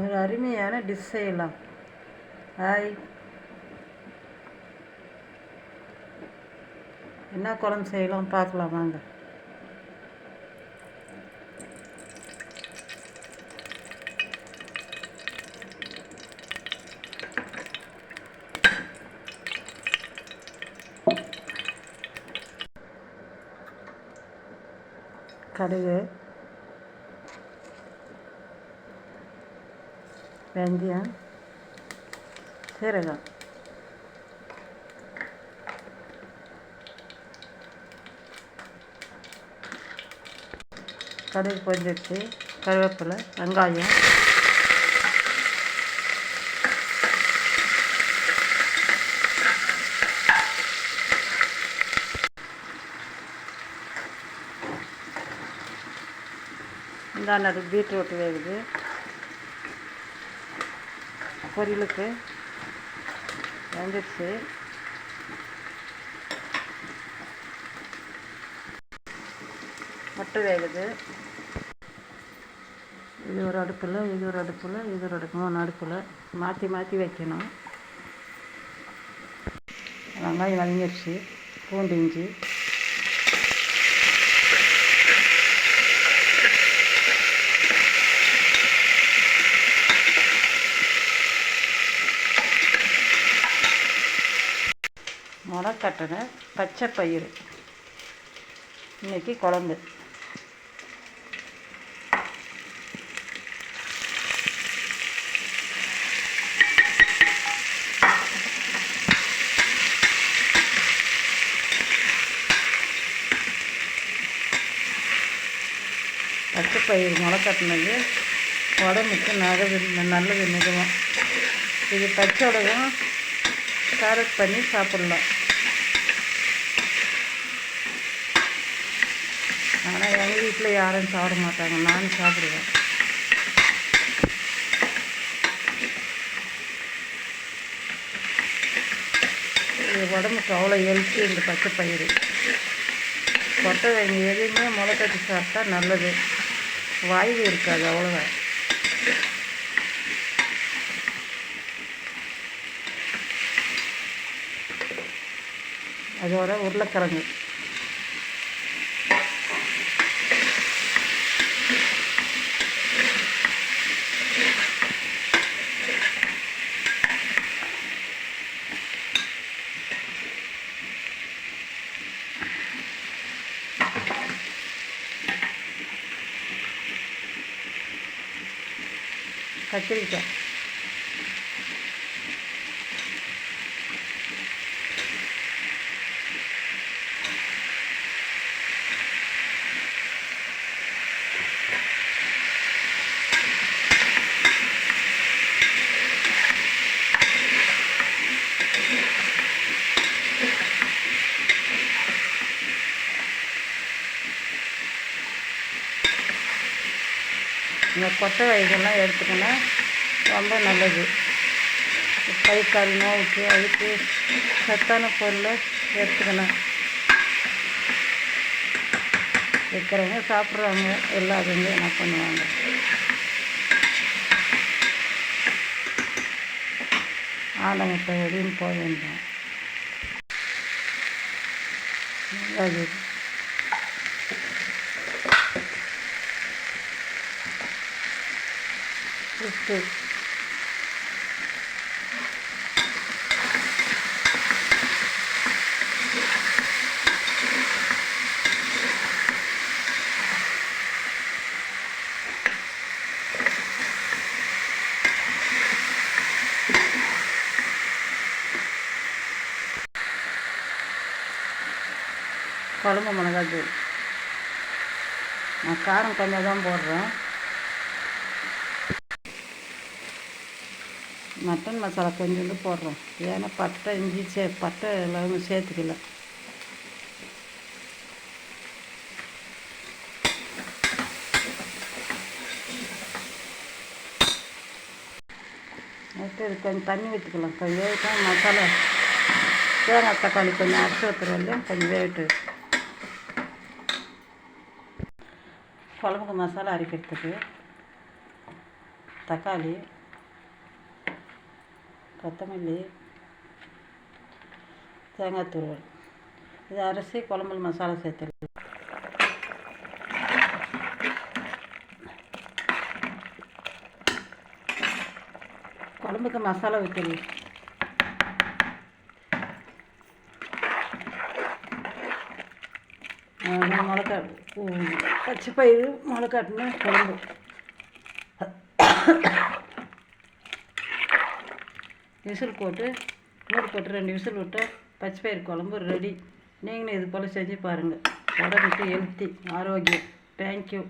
ஒரு அருமையான டிஷ் செய்யலாம். ஹாய் என்ன குழம்பு செய்யலாம் பார்க்கலாம் வாங்க. கடுகு. வெந்தயம் சீரகம் கடுகு பொஞ்சிடுச்சு கருவேப்பிலை வெங்காயம். இந்தாண்டு பீட்ரூட் வேகுது. பொரியலுக்கு வந்துடுச்சு. முட்டை வேகுது. இது ஒரு அடுப்பில் இது ஒரு அடுப்பில் இது ஒரு அடுப்பு மூணு அடுப்பில். மாற்றி மாற்றி வைக்கணும். வெங்காயம் வதங்கிடுச்சு. பூண்டு இஞ்சி. முளைக்கட்டின பச்சை பயிறு. இன்னைக்கு குழம்பு. பச்சை பயிறு முளைக்கட்டினது உடம்புக்கு நல்லது நல்லது மிகவும் இது பச்சை உலகம் கேரட் பண்ணி சாப்பிட்லாம். ஆனால் எங்கள் வீட்டில் யாரும் சாப்பிட மாட்டாங்க. நான் சாப்பிடுவேன். உடம்புக்கு அவ்வளோ ஹெல்த்தி இந்த பச்சை பயிறு. கொட்டை வைங்க எதுவுமே முளைக்கட்டி சாப்பிட்டா நல்லது. வாய்வு இருக்காது அவ்வளோதான் അതുപോലെ ഉരുളക്കിഴങ്ങ്. കത്തിരിക്കാം இந்த கொட்டை வகைகள்லாம் எடுத்துக்கினா ரொம்ப நல்லது. கை கால் நோவுக்கு அதுக்கு சத்தான பொருளை எடுத்துக்கணும். இருக்கிறவங்க சாப்பிட்றவங்க எல்லாருமே என்ன பண்ணுவாங்க? ஆலங்கத்தை வெளியும் போக வேண்டும். நல்லது உப்பு குழம்பு மிளகாத்தூள் நான் காரம் கம்மியாக தான் போடுறேன். மட்டன் மசாலா கொஞ்சோண்டு போடுறோம். ஏன்னா பட்டை இஞ்சி சே பட்டை எல்லாமே சேர்த்துக்கல. அடுத்து இது கொஞ்சம் தண்ணி விட்டுக்கலாம். கொஞ்சம் வேகட்டும். மசாலா தேங்காய் தக்காளி கொஞ்சம் அரைச்சி ஊற்றுறோம் கொஞ்சம் வேகட்டு குழம்புக்கு மசாலா அரைக்கிறதுக்கு தக்காளி கொத்தமல்லி தேங்காய் துருவல். இது அரிசி குழம்புல மசாலா சேர்த்துருக்கு குழம்புக்கு மசாலா வைக்கணும் மிளகா பச்சை பயிறு மிளகாட்டுனா குழம்பு. விசில் போட்டு மூடி போட்டு ரெண்டு விசில் விட்டு பச்சை பயிறு குழம்பு ரெடி நீங்களும் இது போல் செஞ்சு பாருங்கள் உடம்புக்கு ஹெல்த்தி ஆரோக்கியம். தேங்க்யூ